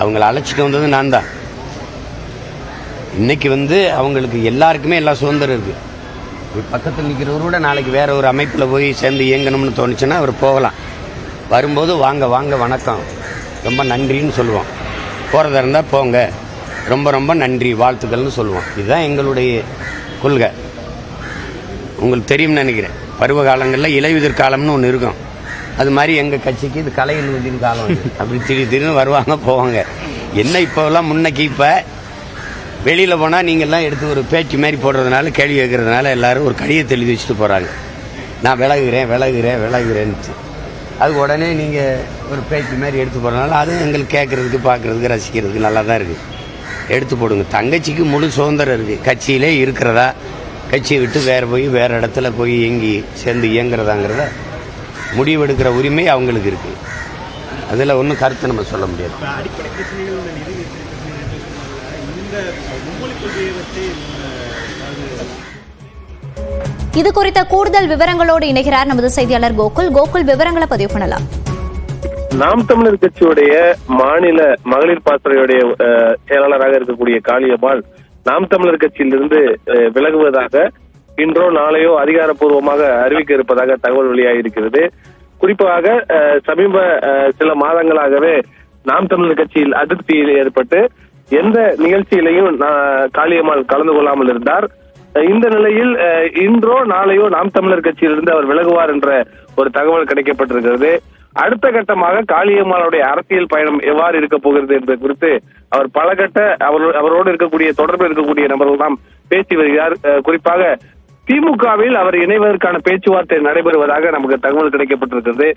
அவங்கள அழைச்சிட்டு வந்தது நான் தான். இன்னைக்கு வந்து அவங்களுக்கு எல்லாருக்குமே எல்லா சுதந்திரம் இருக்குது ஒரு பக்கத்தில் நிற்கிறவரோட கூட நாளைக்கு வேற ஒரு அமைப்பில் போய் சேர்ந்து இயங்கணும்னு தோணுச்சுன்னா அவர் போகலாம். வரும்போது வாங்க வாங்க வணக்கம். ரொம்ப நன்றின்னு சொல்லுவோம். போகிறதா இருந்தால் போங்க. ரொம்ப ரொம்ப நன்றி வாழ்த்துக்கள்னு சொல்லுவோம். இதுதான் எங்களுடைய கொள்கை. உங்களுக்கு தெரியும்னு நினைக்கிறேன். பருவ காலங்களில் இலையுதிர் காலம்னு ஒன்று இருக்கும். அது மாதிரி எங்கள் கட்சிக்கு இது கலை எழுவதின் காலம் அப்படி திடீர் திடீர்னு வருவாங்க போவாங்க. என்ன இப்போல்லாம் முன்னைக்கு இப்போ? வெளியில் போனால் நீங்கள்லாம் எடுத்து ஒரு பேச்சு மாதிரி போடுறதுனால கேள்வி கேட்கறதுனால எல்லாரும் ஒரு கடிதத்தை எழுதி வச்சுட்டு போகிறாங்க நான் விலகுகிறேன் விலகுறேன் விலகுகிறேன்ட்டு அது உடனே நீங்கள் ஒரு பேச்சு மாதிரி எடுத்து போகிறதுனால அதுவும் எங்களுக்கு கேட்குறதுக்கு பார்க்குறதுக்கு ரசிக்கிறதுக்கு நல்லா தான் இருக்குது எடுத்து போடுங்க. தங்கச்சிக்கு முழு சுதந்திரம் இருக்குது கட்சியிலே இருக்கிறதா? கட்சியை விட்டு வேறு போய் வேறு இடத்துல போய் இயங்கி சேர்ந்து இயங்குறதாங்கிறத முடிவெடுக்கிற உரிமை அவங்களுக்கு இருக்குது அதில் ஒன்றும் கருத்து நம்ம சொல்ல முடியாது. இது குறித்த கூடுதல் விவரங்களோடு இணைகிறார் நமது செய்தியாளர் கோகுல். கோகுல் விவரங்களை பதிவு பண்ணலாம். நாம் தமிழர் கட்சியுடைய மாநில மகளிர் பாசறையுடைய அஹ், செயலாளராக இருக்கக்கூடிய காளியம்மாள் நாம் தமிழர் கட்சியிலிருந்து அஹ், விலகுவதாக இன்றோ நாளையோ அதிகாரப்பூர்வமாக அறிவிக்க இருப்பதாக தகவல் வெளியாகி இருக்கிறது குறிப்பாக அஹ், சமீப அஹ், சில மாதங்களாகவே நாம் தமிழர் கட்சியில் அதிருப்தி ஏற்பட்டு எந்த நிகழ்ச்சியிலையும் காளியம்மாள் கலந்து கொள்ளாமல் இருந்தார். இந்த நிலையில் இன்றோ நாளையோ நாம் தமிழர் கட்சியிலிருந்து அவர் விலகுவார் என்ற ஒரு தகவல் கிடைக்கப்பட்டிருக்கிறது. அடுத்த கட்டமாக காளியம்மாளுடைய அரசியல் பயணம் எவ்வாறு இருக்க போகிறது என்பது குறித்து அவர் பல கட்ட அவர் அவரோடு இருக்கக்கூடிய தொடர்பு இருக்கக்கூடிய நபர்கள் தான் பேசி வருகிறார். அஹ், குறிப்பாக திமுகவில் அவர் இணைவதற்கான பேச்சுவார்த்தை நடைபெறுவதாக நமக்கு தகவல் கிடைக்கப்பட்டிருக்கிறது.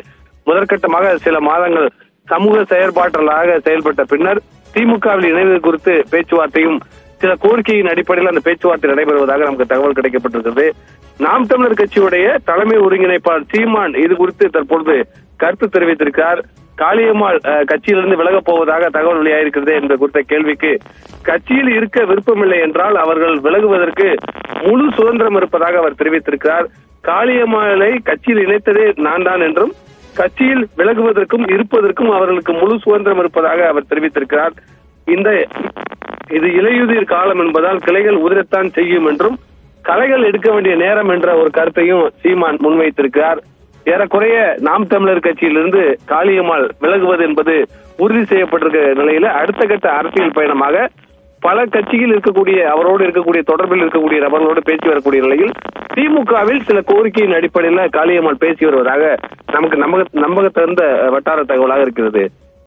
முதற்கட்டமாக சில மாதங்கள் சமூக செயற்பாட்டாளராக செயல்பட்ட பின்னர் திமுகவில் இணைவது குறித்து பேச்சுவார்த்தையும் சில கோரிக்கையின் அடிப்படையில் அந்த பேச்சுவார்த்தை நடைபெறுவதாக நமக்கு தகவல் கிடைக்கப்பட்டிருக்கிறது. நாம் தமிழர் கட்சியுடைய தலைமை ஒருங்கிணைப்பாளர் சீமான் இது குறித்து தற்பொழுது கருத்து தெரிவித்திருக்கிறார். காளியம்மாள் கட்சியிலிருந்து விலக போவதாக தகவல் வெளியாயிருக்கிறது என்ற குறித்த கேள்விக்கு கட்சியில் இருக்க விருப்பமில்லை என்றால் அவர்கள் விலகுவதற்கு முழு சுதந்திரம் இருப்பதாக அவர் தெரிவித்திருக்கிறார். காளியம்மாளை கட்சியில் இணைத்ததே நான் தான் என்றும் கட்சியில் விலகுவதற்கும் இருப்பதற்கும் அவர்களுக்கு முழு சுதந்திரம் இருப்பதாக அவர் தெரிவித்திருக்கிறார். இந்த இது இலையுதிர் காலம் என்பதால் கிளைகள் உதிரத்தான் செய்யும் என்றும் கலைகள் எடுக்க வேண்டிய நேரம் என்ற ஒரு கருத்தையும் சீமான் முன்வைத்திருக்கிறார். ஏறக்குறைய நாம் தமிழர் கட்சியிலிருந்து காளியம்மாள் விலகுவது என்பது உறுதி செய்யப்பட்டிருக்க நிலையில அடுத்த கட்ட அரசியல் பயணமாக பல கட்சியில் இருக்கக்கூடிய அவரோடு இருக்கக்கூடிய தொடர்பில் இருக்கக்கூடிய நபர்களோடு பேசி வரக்கூடிய நிலையில் திமுகவில் சில கோரிக்கையின் அடிப்படையில் காளியம்மாள் பேசி வருவதாக நமக்கு நம்பக நம்பகத்தகுந்த வட்டார தகவலாக இருக்கிறது.